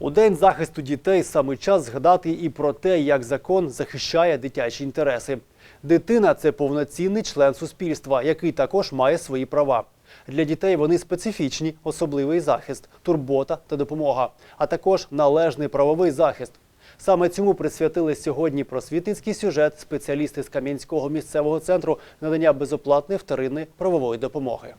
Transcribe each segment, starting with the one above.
У день захисту дітей саме час згадати і про те, як закон захищає дитячі інтереси. Дитина це повноцінний член суспільства, який також має свої права. Для дітей вони специфічні, особливий захист, турбота та допомога, а також належний правовий захист. Саме цьому присвятили сьогодні просвітницький сюжет спеціалісти з Кам'янського місцевого центру надання безоплатної вторинної правової допомоги.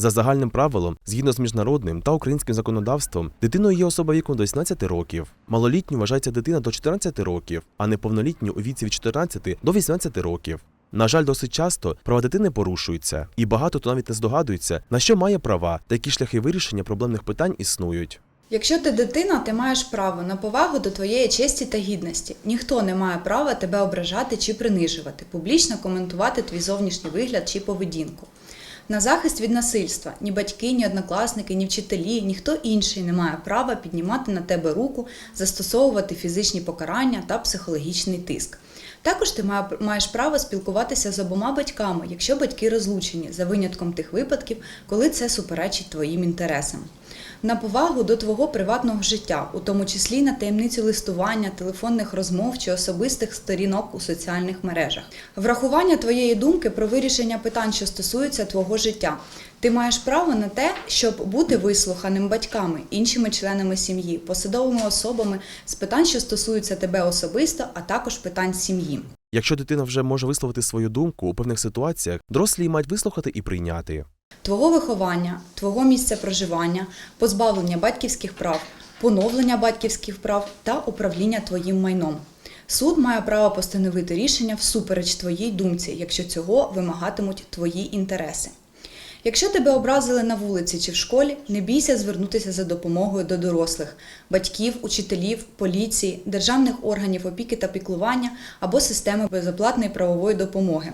За загальним правилом, згідно з міжнародним та українським законодавством, дитиною є особа віком до 18 років. Малолітньою вважається дитина до 14 років, а неповнолітньою у віці від 14 до 18 років. На жаль, досить часто права дитини порушуються, і багато хто навіть не здогадується, на що має права та які шляхи вирішення проблемних питань існують. Якщо ти дитина, ти маєш право на повагу до твоєї честі та гідності. Ніхто не має права тебе ображати чи принижувати, публічно коментувати твій зовнішній вигляд чи поведінку. На захист від насильства ні батьки, ні однокласники, ні вчителі, ніхто інший не має права піднімати на тебе руку, застосовувати фізичні покарання та психологічний тиск. Також ти маєш право спілкуватися з обома батьками, якщо батьки розлучені, за винятком тих випадків, коли це суперечить твоїм інтересам. На повагу до твого приватного життя, у тому числі на таємницю листування, телефонних розмов чи особистих сторінок у соціальних мережах. Врахування твоєї думки про вирішення питань, що стосуються твого життя. Ти маєш право на те, щоб бути вислуханим батьками, іншими членами сім'ї, посадовими особами з питань, що стосуються тебе особисто, а також питань сім'ї. Якщо дитина вже може висловити свою думку у певних ситуаціях, дорослі мають вислухати і прийняти. Твого виховання, твого місця проживання, позбавлення батьківських прав, поновлення батьківських прав та управління твоїм майном. Суд має право постановити рішення всупереч твоїй думці, якщо цього вимагатимуть твої інтереси. Якщо тебе образили на вулиці чи в школі, не бійся звернутися за допомогою до дорослих, батьків, учителів, поліції, державних органів опіки та піклування або системи безоплатної правової допомоги.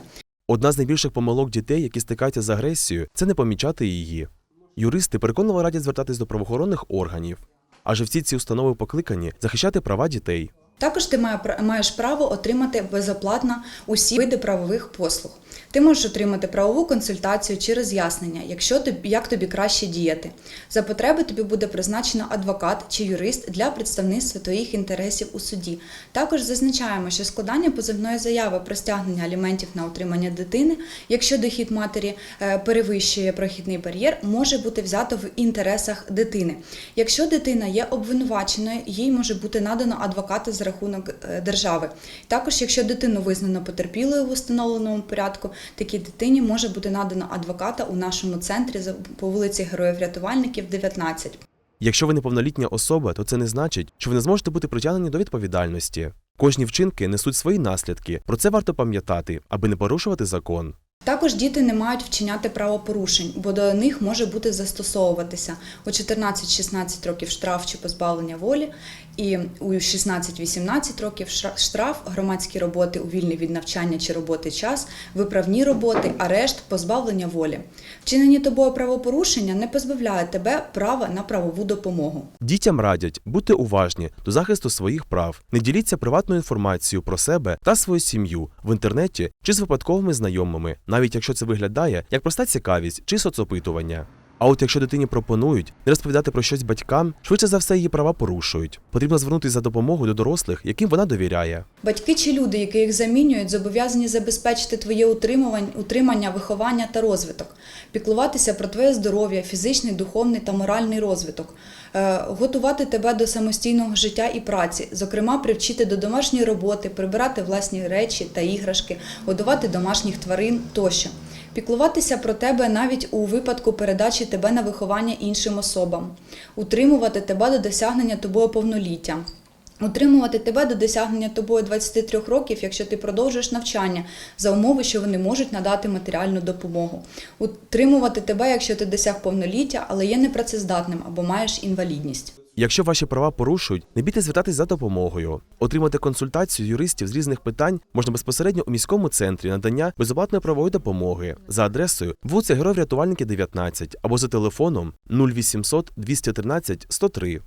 Одна з найбільших помилок дітей, які стикаються з агресією, це не помічати її. Юристи переконливо радять звертатись до правоохоронних органів, адже всі ці установи покликані захищати права дітей. Також ти маєш право отримати безоплатно усі види правових послуг. Ти можеш отримати правову консультацію чи роз'яснення, якщо тобі як тобі краще діяти. За потреби тобі буде призначено адвокат чи юрист для представництва твоїх інтересів у суді. Також зазначаємо, що складання позовної заяви про стягнення аліментів на утримання дитини, якщо дохід матері е, перевищує прохідний бар'єр, може бути взято в інтересах дитини. Якщо дитина є обвинуваченою, їй може бути надано адвоката за рахунок е, держави. Також, якщо дитину визнано потерпілою в установленому порядку, такій дитині може бути надано адвоката у нашому центрі по вулиці Героїв Рятувальників, 19. Якщо ви неповнолітня особа, то це не значить, що ви не зможете бути притягнені до відповідальності. Кожні вчинки несуть свої наслідки. Про це варто пам'ятати, аби не порушувати закон. Також діти не мають вчиняти правопорушень, бо до них може бути застосовуватися у 14-16 років штраф чи позбавлення волі, і у 16-18 років штраф, громадські роботи у вільний від навчання чи роботи час, виправні роботи, арешт, позбавлення волі. Вчинені тобою правопорушення не позбавляє тебе права на правову допомогу. Дітям радять бути уважні до захисту своїх прав, не діліться приватною інформацією про себе та свою сім'ю в інтернеті чи з випадковими знайомими, навіть якщо це виглядає як проста цікавість чи соцопитування. А от якщо дитині пропонують не розповідати про щось батькам, швидше за все її права порушують. Потрібно звернутися за допомогою до дорослих, яким вона довіряє. Батьки чи люди, які їх замінюють, зобов'язані забезпечити твоє утримання, виховання та розвиток, піклуватися про твоє здоров'я, фізичний, духовний та моральний розвиток, е, готувати тебе до самостійного життя і праці, зокрема, привчити до домашньої роботи, прибирати власні речі та іграшки, годувати домашніх тварин тощо. Піклуватися про тебе навіть у випадку передачі тебе на виховання іншим особам, утримувати тебе до досягнення тобою повноліття. Утримувати тебе до досягнення тобою 23 років, якщо ти продовжуєш навчання, за умови, що вони можуть надати матеріальну допомогу. Утримувати тебе, якщо ти досяг повноліття, але є непрацездатним або маєш інвалідність. Якщо ваші права порушують, не бійтесь звертатись за допомогою. Отримати консультацію юристів з різних питань можна безпосередньо у міському центрі надання безоплатної правової допомоги за адресою вулиця Героїв Рятувальники 19 або за телефоном 0800 213 103.